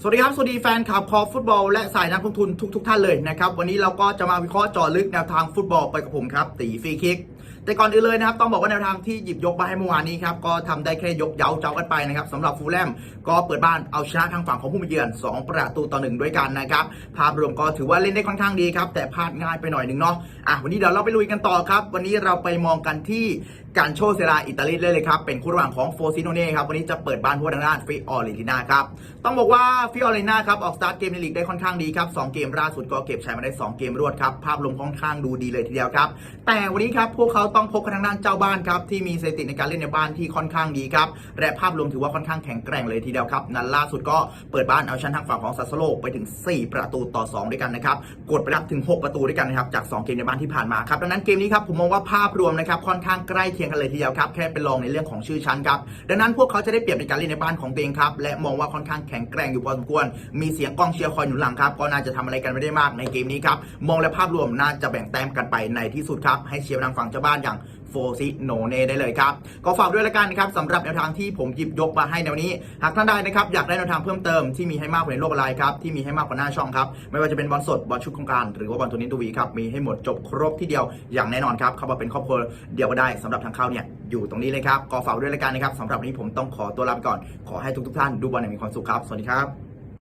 สวัสดีครับ สวัสดีแฟนคลับคอฟุตบอลและสายนักลงทุนทุกๆท่านเลยนะครับ วันนี้เราก็จะมาวิเคราะห์เจาะลึกแนวทางฟุตบอลไปกับผมครับ ตีฟรีคิก แต่ก่อนอื่นเลยนะครับ ต้องบอกว่าแนวทางที่หยิบยกมาให้เมื่อวานนี้ครับ ก็ทำได้แค่ยกเย้าเจ้ากันไปนะครับสำหรับฟูลแลมก็เปิดบ้านเอาชนะทางฝั่งของผู้มาเยือน 2 ประตูต่อหนึ่งด้วยกันนะครับ ภาพรวมก็ถือว่าเล่นได้ค่อนข้างดีครับแต่พลาดง่ายไปหน่อยนึงเนาะอะวันนี้เดี๋ยวเราไปลุยกันต่อครับ วันนี้เราไปมองกันที่ การโชเซราอิตาลีเลยเลยครับเป็นคู่ระหว่างของโฟซิโนเน่ครับวันนี้จะเปิดบ้านพวกทางด้านฟิออเรตินาครับต้องบอกว่าฟิออเรตินาครับออกสตาร์ทเกมในลีกได้ค่อนข้างดีครับ2เกมล่าสุดก็เก็บชัยมาได้ 2 เกมรวดครับภาพรวมค่อนข้างดูดีเลยทีเดียวครับแต่วันนี้ครับพวกเขาต้องพบกับทางด้านเจ้าบ้านครับที่มีสถิติในการเล่นในบ้านที่ค่อนข้างดีครับและภาพรวมถือว่าค่อนข้างแข็งแกร่งเลยทีเดียวครับนัดล่าสุดก็เปิดบ้านเอาชนะทางฝั่งของซัสโซโลไปถึง 4 ประตูต่อ 2 ด้วยกันนะครับกดไปรับถึง 6 ประตูด้วยกันนะครับจาก 2 เกมในบ้านที่ผ่านมาครับดังนั้นเกมนี้ครับผมมองว่าภาพรวมนะครับค่อนข้างใกล้เคียงกันเลยทีเดียวครับ แค่เป็นรองในเรื่องของชื่อชั้นครับดังนั้นพวกเขาจะได้เปรียบในการเล่นในบ้านของตัวเองครับและมองว่าค่อนข้างแข็งแกร่งอยู่พอสมควร มีเสียงกองเชียร์คอยหนุนหลังครับก็น่าจะทำอะไรกันไม่ได้มากในเกมนี้ครับมองและภาพรวมน่าจะแบ่งแต้มกันไปในที่สุดครับให้เชียร์ทางฝั่งเจ้าบ้านอย่าง โฟซิโนเนได้เลยครับ ก็ฝากด้วยละกันนะครับสำหรับแนวทางที่ผมหยิบยกมาให้ในวันนี้ หากท่านใดนะครับอยากได้แนวทางเพิ่มเติมที่มีให้มากกว่าในโลกออนไลน์ครับที่มีให้มากกว่าหน้าช่องครับไม่ว่าจะเป็นบอลสดบอลชุดโครงการหรือว่าบอลตัวนี้ตัววีครับมีให้หมดจบครบที่เดียวอย่างแน่นอนครับเข้ามาเป็นครอบครัวเดียวก็ได้สำหรับทางเข้าเนี่ยอยู่ตรงนี้เลยครับก็ฝากด้วยละกันนะครับสำหรับวันนี้ผมต้องขอตัวลาไปก่อนขอให้ทุกๆท่านดูบอลอย่างมีความสุขครับสวัสดีครับ